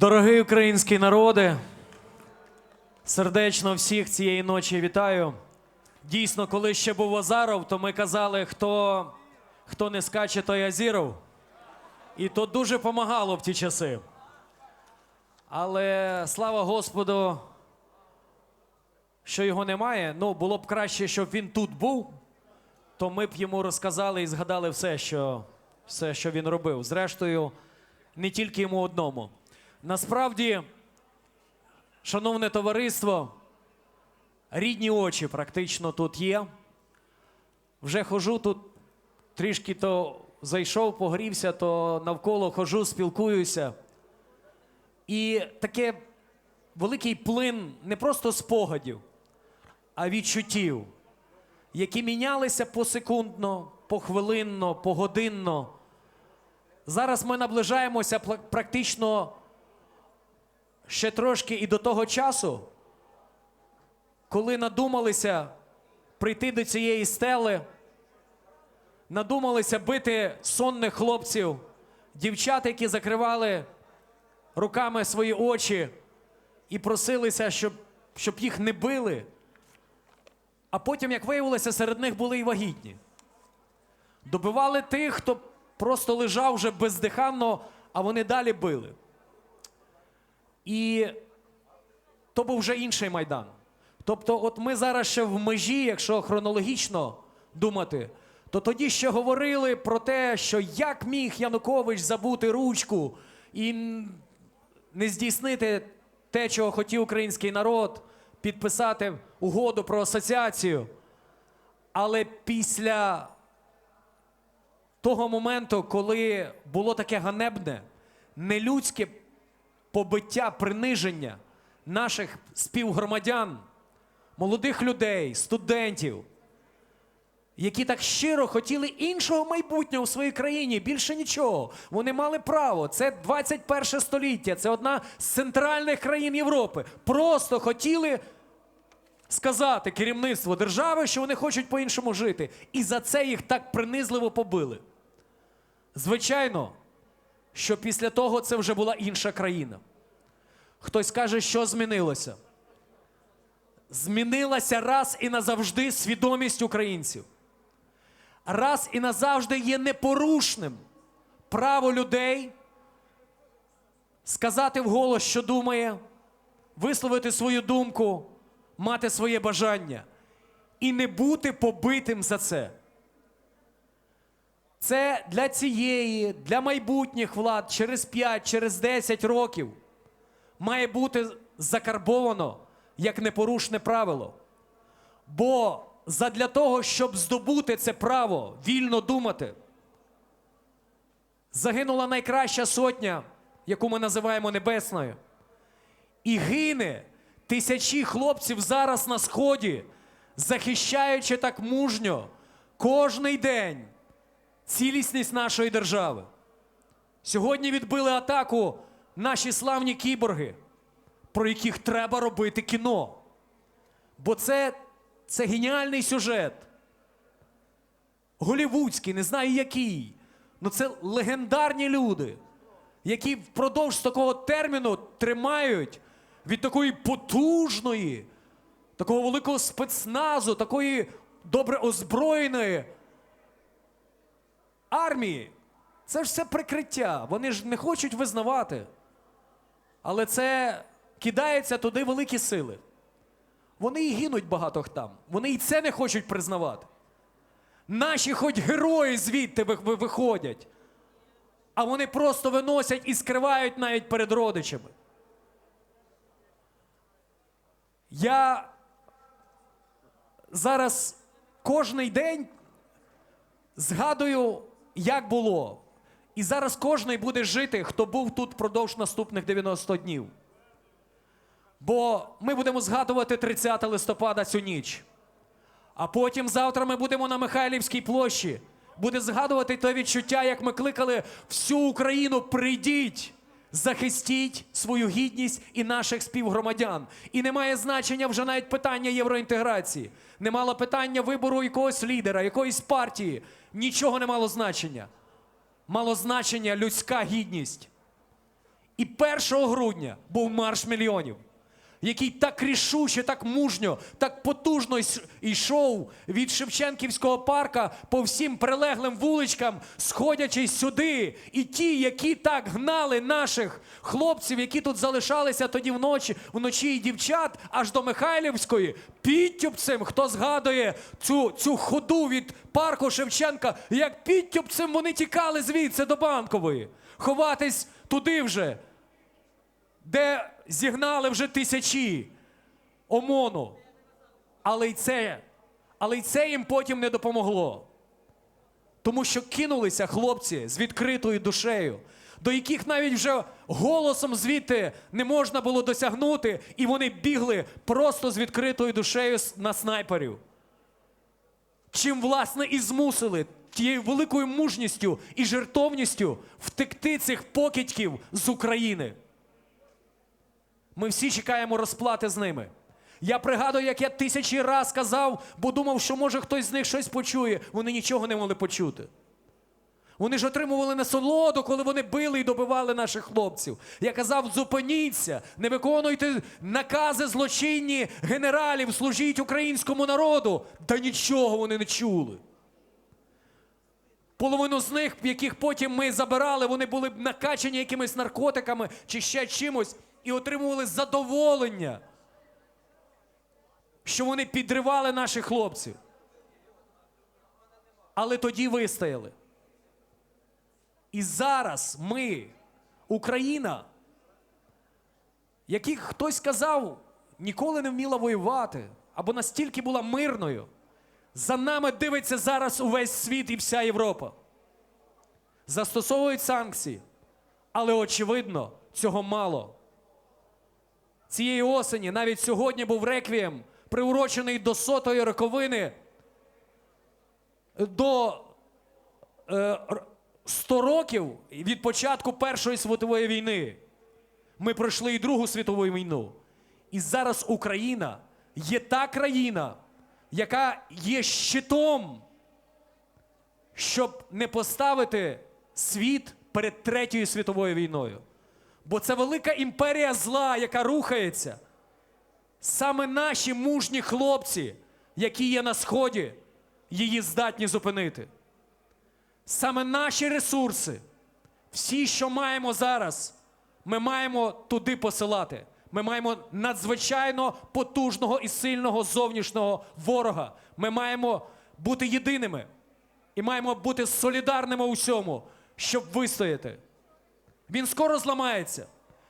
Дорогий український народи, сердечно всіх цієї ночі вітаю. Дійсно, коли ще був Азаров, то ми казали, хто, хто не скаче, той Азіров. І то дуже помагало в ті часи. Але слава Господу, що його немає. Ну, було б краще, щоб він тут був, то ми б йому розказали і згадали все, що, все, що він робив. Зрештою, не тільки йому одному. Насправді, шановне товариство, рідні очі практично тут є. Вже хожу тут, трішки то зайшов, погрівся, то навколо хожу, спілкуюся. І таке великий плин не просто спогадів, а відчуттів, які мінялися посекундно, похвилинно, погодинно. Зараз ми наближаємося практично ще трошки і до того часу, коли надумалися прийти до цієї стели, надумалися бити сонних хлопців, дівчат, які закривали руками свої очі і просилися, щоб, щоб їх не били. А потім, як виявилося, серед них були і вагітні. Добивали тих, хто просто лежав вже бездиханно, а вони далі били. І то був вже інший майдан. Тобто, от ми зараз ще в межі, якщо хронологічно думати, то тоді ще говорили про те, що як міг Янукович забути ручку і не здійснити те, чого хотів український народ, підписати угоду про асоціацію. Але після того моменту, коли було таке ганебне, нелюдське побиття, приниження наших співгромадян, молодих людей, студентів, які так щиро хотіли іншого майбутнього в своїй країні, більше нічого. Вони мали право. Це 21 століття, це одна з центральних країн Європи. Просто хотіли сказати керівництво держави, що вони хочуть по-іншому жити. І за це їх так принизливо побили. Звичайно, що після того це вже була інша країна. Хтось каже, що змінилося. Змінилася раз і назавжди свідомість українців. Раз і назавжди є непорушним право людей сказати вголос, що думає, висловити свою думку, мати своє бажання і не бути побитим за це. Це для цієї, для майбутніх влад через 5, через 10 років має бути закарбовано як непорушне правило. Бо задля того, щоб здобути це право вільно думати, загинула найкраща сотня, яку ми називаємо небесною. І гине тисячі хлопців зараз на сході, захищаючи так мужньо кожний день цілісність нашої держави. Сьогодні відбили атаку наші славні кіборги, про яких треба робити кіно. Бо це, це геніальний сюжет. Голівудський, не знаю який. Ну це легендарні люди, які впродовж такого терміну тримають від такої потужної, такого великого спецназу, такої добре озброєної армії. Це ж все прикриття. Вони ж не хочуть визнавати. Але це кидається туди великі сили. Вони і гинуть багато там. Вони і це не хочуть признавати. Наші хоч герої звідти ви- ви- виходять, а вони просто виносять і скривають навіть перед родичами. Я зараз кожний день згадую, як було. І зараз кожний буде жити, хто був тут впродовж наступних 90 днів. Бо ми будемо згадувати 30 листопада цю ніч. А потім завтра ми будемо на Михайлівській площі. Буде згадувати те відчуття, як ми кликали всю Україну: прийдіть, захистіть свою гідність і наших співгромадян. І немає значення вже навіть питання євроінтеграції. Не мало питання вибору якогось лідера, якоїсь партії. Нічого не мало значення. Мало значення людська гідність. І 1 грудня був марш мільйонів, який так рішуче, так мужньо, так потужно йшов від Шевченківського парка по всім прилеглим вуличкам, сходячи сюди. І ті, які так гнали наших хлопців, які тут залишалися тоді вночі, вночі і дівчат, аж до Михайлівської, підтюпцем, хто згадує цю, цю ходу від парку Шевченка, як підтюпцем вони тікали звідси до банкової, ховатись туди вже де зігнали вже тисячі ОМОНу. Але й це, але й це їм потім не допомогло. Тому що кинулися хлопці з відкритою душею, до яких навіть вже голосом звідти не можна було досягнути, і вони бігли просто з відкритою душею на снайперів. Чим, власне, і змусили тією великою мужністю і жертовністю втекти цих покидьків з України. Ми всі чекаємо розплати з ними. Я пригадую, як я тисячі раз казав, бо думав, що може хтось з них щось почує. Вони нічого не могли почути. Вони ж отримували насолоду, коли вони били і добивали наших хлопців. Я казав, зупиніться, не виконуйте накази злочинні генералів, служіть українському народу. Та нічого вони не чули. Половину з них, яких потім ми забирали, вони були б накачані якимись наркотиками чи ще чимось і отримували задоволення, що вони підривали наших хлопців. Але тоді вистояли. І зараз ми, Україна, яких хтось сказав, ніколи не вміла воювати, або настільки була мирною. За нами дивиться зараз увесь світ і вся Європа. Застосовують санкції, але очевидно, цього мало. Цієї осені, навіть сьогодні був реквієм, приурочений до сотої роковини, до е, 100 років від початку Першої світової війни. Ми пройшли і Другу світову війну. І зараз Україна є та країна, яка є щитом, щоб не поставити світ перед Третьою світовою війною. Бо це велика імперія зла, яка рухається. Саме наші мужні хлопці, які є на сході, її здатні зупинити. Саме наші ресурси, всі, що маємо зараз, ми маємо туди посилати. Ми маємо надзвичайно потужного і сильного зовнішнього ворога. Ми маємо бути єдиними і маємо бути солідарними у всьому, щоб вистояти. Він скоро зламається.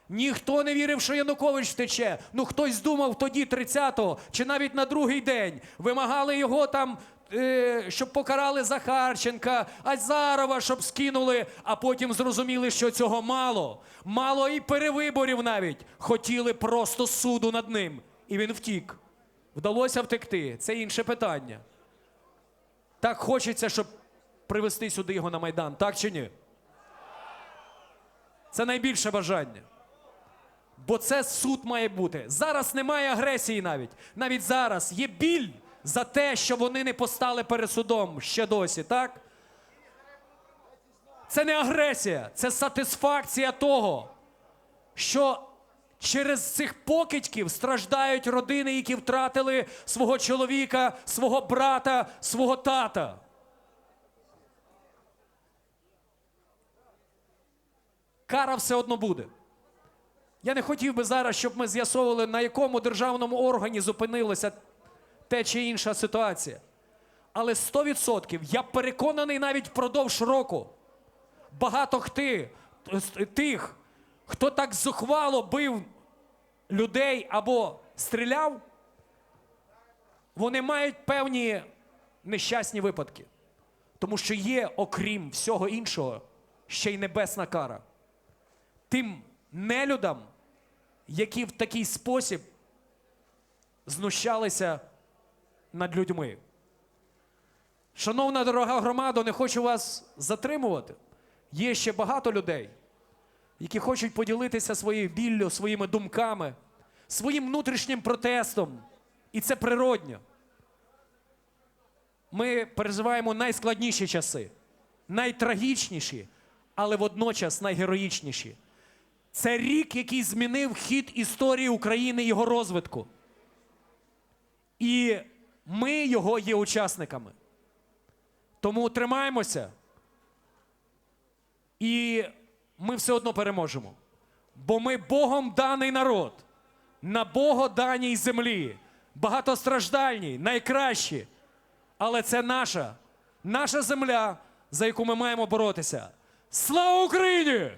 Ніхто не вірив, що Янукович втече. Ну хтось думав тоді, 30-го, чи навіть на другий день. Вимагали його там, е, щоб покарали Захарченка, Азарова, щоб скинули, а потім зрозуміли, що цього мало. Мало і перевиборів навіть. Хотіли просто суду над ним. І він втік. Вдалося втекти. Це інше питання. Так хочеться, щоб привести сюди його на Майдан, так чи ні? Це найбільше бажання. Бо це суд має бути. Зараз немає агресії навіть. Навіть зараз є біль за те, що вони не постали перед судом ще досі, так? Це не агресія, це сатисфакція того, що через цих покидьків страждають родини, які втратили свого чоловіка, свого брата, свого тата. Кара все одно буде. Я не хотів би зараз, щоб ми з'ясовували, на якому державному органі зупинилася те чи інша ситуація. Але 100% я переконаний навіть впродовж року. Багато хти, тих, хто так зухвало бив людей або стріляв, вони мають певні нещасні випадки. Тому що є, окрім всього іншого, ще й небесна кара. Тим нелюдам, які в такий спосіб знущалися над людьми. Шановна дорога громада, не хочу вас затримувати. Є ще багато людей, які хочуть поділитися своєю біллю, своїми думками, своїм внутрішнім протестом. І це природньо. Ми переживаємо найскладніші часи, найтрагічніші, але водночас найгероїчніші. Це рік, який змінив хід історії України і його розвитку. І ми його є учасниками. Тому тримаємося. І ми все одно переможемо. Бо ми Богом даний народ, на Богоданій землі, багатостраждальній, найкращі. Але це наша, наша земля, за яку ми маємо боротися. Слава Україні!